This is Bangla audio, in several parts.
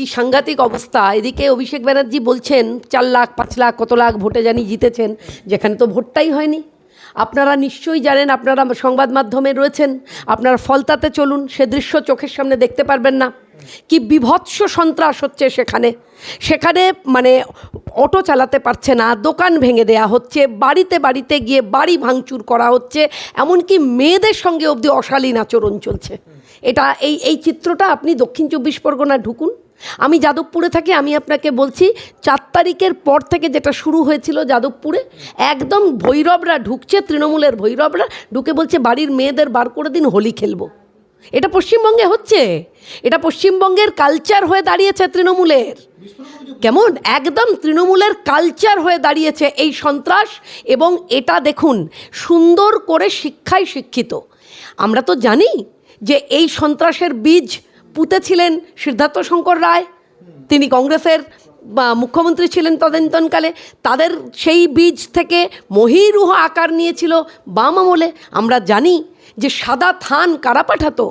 কি সাংঘাতিক অবস্থা? এদিকে অভিষেক ব্যানার্জি বলছেন, চার লাখ, পাঁচ লাখ, কত লাখ ভোটে জানি জিতেছেন, যেখানে তো ভোটটাই হয়নি। আপনারা নিশ্চয়ই জানেন, আপনারা সংবাদ মাধ্যমে রয়েছেন, আপনারা ফলতাতে চলুন, সে দৃশ্য চোখের সামনে দেখতে পারবেন না। কি বিভৎস সন্ত্রাস হচ্ছে সেখানে। সেখানে মানে অটো চালাতে পারছে না, দোকান ভেঙে দেয়া হচ্ছে, বাড়িতে বাড়িতে গিয়ে বাড়ি ভাঙচুর করা হচ্ছে, এমনকি মেয়েদের সঙ্গে অবধি অশালীন আচরণ চলছে। এটা এই এই চিত্রটা আপনি দক্ষিণ চব্বিশ পরগনা ঢুকুন। আমি যাদবপুরে থাকি, আমি আপনাকে বলছি, চার তারিখের পর থেকে যেটা শুরু হয়েছিল যাদবপুরে, একদম ভৈরবরা ঢুকছে, তৃণমূলের ভৈরবরা ঢুকে বলছে, বাড়ির মেয়েদের বার করে দিন হোলি খেলব। এটা পশ্চিমবঙ্গে হচ্ছে। এটা পশ্চিমবঙ্গের কালচার হয়ে দাঁড়িয়েছে তৃণমূলের। কেমন? একদম তৃণমূলের কালচার হয়ে দাঁড়িয়েছে এই সন্ত্রাস এবং এটা দেখুন, সুন্দর করে শিক্ষায় শিক্ষিত। আমরা তো জানি যে এই সন্ত্রাসের বীজ পুঁতেছিলেন সিদ্ধার্থ শঙ্কর রায়। তিনি কংগ্রেসের মুখ্যমন্ত্রী ছিলেন তদন্তনকালে। তাদের সেই বীজ থেকে মহিরুহ আকার নিয়েছিল বাম আমলে। আমরা জানি যে সাদা থান কারা পাঠাতো?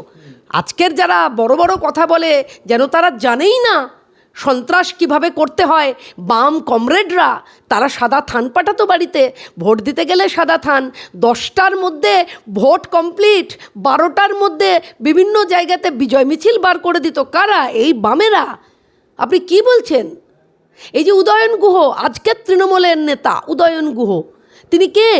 আজকের যারা বড় বড় কথা বলে, যেন তারা জানেই না সন্ত্রাস কীভাবে করতে হয়? বাম কমরেডরা, তারা সাদা থান পাঠাতো বাড়িতে। ভোট দিতে গেলে সাদা থান। দশটার মধ্যে ভোট কমপ্লিট, বারোটার মধ্যে বিভিন্ন জায়গাতে বিজয় মিছিল বার করে দিত। কারা? এই বামেরা। আপনি কি বলছেন? এই যে উদয়ন গুহ আজকের তৃণমূলের নেতা উদয়ন গুহ, তিনি কে?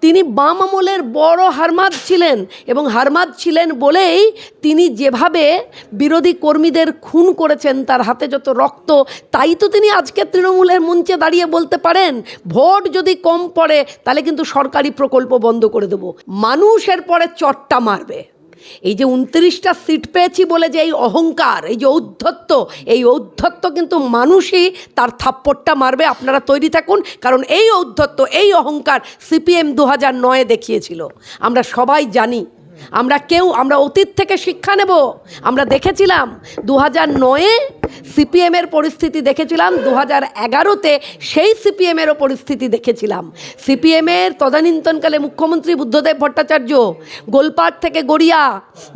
তিনি বাম আমলের বড় হারমাদ ছিলেন এবং হারমাদ ছিলেন বলেই তিনি যেভাবে বিরোধী কর্মীদের খুন করেছেন, তার হাতে যত রক্ত, তাই তো তিনি আজকে তৃণমূলের মঞ্চে দাঁড়িয়ে বলতে পারেন, ভোট যদি কম পড়ে, তাহলে কিন্তু সরকারি প্রকল্প বন্ধ করে দেবো। মানুষের পরে চট্টা মারবে। এই যে উনত্রিশটা সিট পেয়েছি বলে যে এই অহংকার, এই যে ঔদ্ধত্য, এই ঔদ্ধত্য কিন্তু মানুষই তার থাপ্পড়টা মারবে। আপনারা তৈরি থাকুন, কারণ এই ঔদ্ধত্য, এই অহংকার সিপিএম দু হাজার নয়ে দেখিয়েছিল। আমরা সবাই জানি আমরা কেউ, আমরা অতীত থেকে শিক্ষা নেব। আমরা দেখেছিলাম দু হাজার নয়ে সিপিএমের পরিস্থিতি দেখেছিলাম দু হাজার এগারোতে সেই সিপিএমেরও পরিস্থিতি দেখেছিলাম। সিপিএমের তদানীন্তনকালে মুখ্যমন্ত্রী বুদ্ধদেব ভট্টাচার্য গোলপাট থেকে গড়িয়া,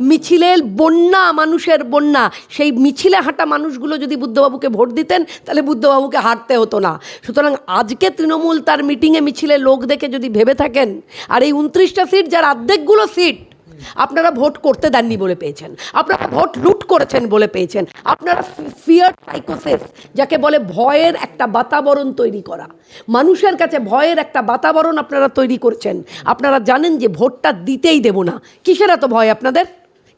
মিছিলের বন্যা, মানুষের বন্যা, সেই মিছিলে হাঁটা মানুষগুলো যদি বুদ্ধবাবুকে ভোট দিতেন, তাহলে বুদ্ধবাবুকে হাঁটতে হতো না। সুতরাং আজকে তৃণমূল তার মিটিংয়ে মিছিলে লোক দেখে যদি ভেবে থাকেন, আর এই উনত্রিশটা সিট, যার অর্ধেকগুলো সিট আপনারা ভোট করতে দেননি বলে পেয়েছেন। আপনারা ভোট লুট করেছেন বলে পেয়েছেন। আপনারা ফিয়ার সাইকোসিস যাকে বলে ভয়ের একটা বাতাবরণ তৈরি করা। মানুষের কাছে ভয়ের একটা বাতাবরণ আপনারা তৈরি করছেন। আপনারা জানেন যে ভোটটা দিতেই দেব না। কিসের এত ভয় আপনাদের?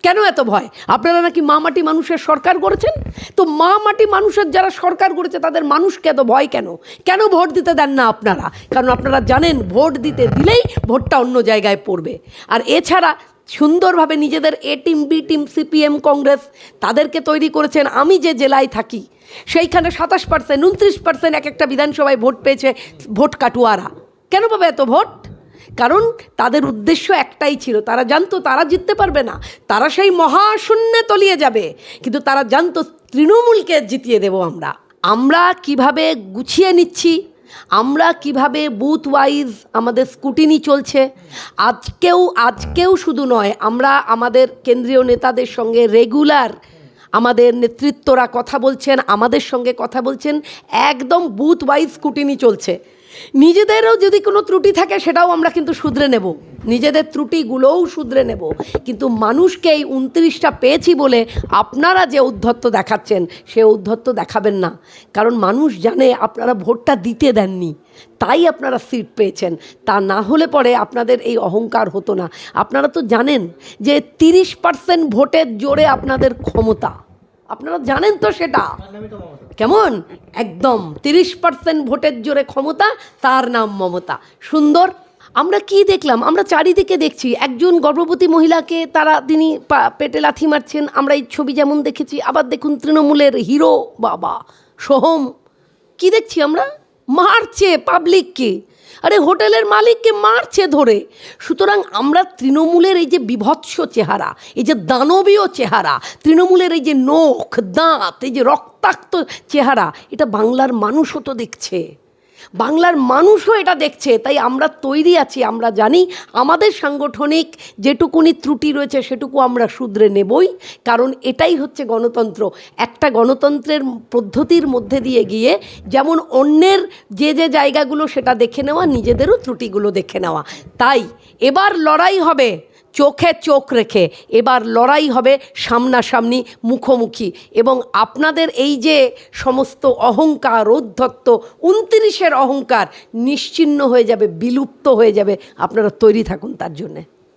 কেন এত ভয়? আপনারা নাকি মা মাটি মানুষের সরকার করেছেন? তো মা মাটি মানুষের যারা সরকার করেছে, তাদের মানুষকে এত ভয় কেন? কেন ভোট দিতে দেন না আপনারা? কারণ আপনারা জানেন, ভোট দিতে দিলেই ভোটটা অন্য জায়গায় পড়বে। আর এছাড়া সুন্দরভাবে নিজেদের A team, B team, CPM, Congress তাদেরকে তৈরি করেছেন। আমি যে জেলায় থাকি, সেইখানে সাতাশ পার্সেন্ট উনত্রিশ পার্সেন্ট এক একটা বিধানসভায় ভোট পেয়েছে ভোট কাটুয়ারা। কেন পাবে এত ভোট? কারণ তাদের উদ্দেশ্য একটাই ছিল, তারা জানতো তারা জিততে পারবে না, তারা সেই মহাশূন্যে তলিয়ে যাবে, কিন্তু তারা জানতো তৃণমূলকে জিতিয়ে দেব আমরা। আমরা কীভাবে গুছিয়ে নিচ্ছি? আমরা কীভাবে বুথ ওয়াইজ আমাদের স্কুটিনি চলছে? আজকেও আজকেও শুধু নয়, আমরা আমাদের কেন্দ্রীয় নেতাদের সঙ্গে রেগুলার আমাদের নেতৃত্বরা কথা বলছেন, আমাদের সঙ্গে কথা বলছেন, একদম বুথ ওয়াইজ স্কুটিনি চলছে। নিজেদেরও যদি কোনো ত্রুটি থাকে, সেটাও আমরা কিন্তু শুধরে নেব। নিজেদের ত্রুটিগুলোও শুধরে নেব। কিন্তু মানুষকে এই উনত্রিশটা পেয়েছি বলে আপনারা যে ঔদ্ধত্য দেখাচ্ছেন, সে ঔদ্ধত্য দেখাবেন না। কারণ মানুষ জানে আপনারা ভোটটা দিতে দেননি। তাই আপনারা সিট পেয়েছেন। তা না হলে পরে আপনাদের এই অহংকার হতো না। আপনারা তো জানেন যে তিরিশ পার্সেন্ট ভোটের জোরে আপনাদের ক্ষমতা। আপনারা জানেন তো সেটা? কেমন? একদম তিরিশ পার্সেন্ট ভোটের জোরে ক্ষমতা তার নাম মমতা। সুন্দর? আমরা কি দেখলাম? আমরা চারিদিকে দেখছি একজন গর্ভবতী মহিলাকে তারা তিনি পেটে লাথি মারছেন আমরা এই ছবি যেমন দেখেছি আবার দেখুন তৃণমূলের হিরো বাবা সোহম। কি দেখছি আমরা? মারছে পাবলিককে আরে হোটেলের মালিককে মারছে ধরে। সুতরাং আমরা তৃণমূলের এই যে বিভৎস চেহারা, এই যে দানবীয় চেহারা, তৃণমূলের এই যে নখ, দাঁত, এই যে রক্তাক্ত চেহারা, এটা বাংলার মানুষও তো দেখছে। বাংলার মানুষও এটা দেখছে, তাই আমরা তৈরি আছি, আমরা জানি আমাদের সাংগঠনিক যেটুকুনি ত্রুটি রয়েছে সেটুকু আমরা শুধরে নেবই, কারণ এটাই হচ্ছে গণতন্ত্র। একটা গণতন্ত্রের পদ্ধতির মধ্যে দিয়ে গিয়ে যেমন অন্যের যে যে জায়গাগুলো সেটা দেখে নেওয়া, নিজেদেরও ত্রুটিগুলো দেখে নেওয়া। তাই এবার লড়াই হবে। চোখে চোখ রেখে। এবার লড়াই হবে সামনাসামনি মুখোমুখি। এবং আপনাদের এই যে সমস্ত অহংকার, ঔদ্ধত্য, উনত্রিশের অহংকার নিশ্চিন্ন হয়ে যাবে, বিলুপ্ত হয়ে যাবে। আপনারা তৈরি থাকুন তার জন্যে।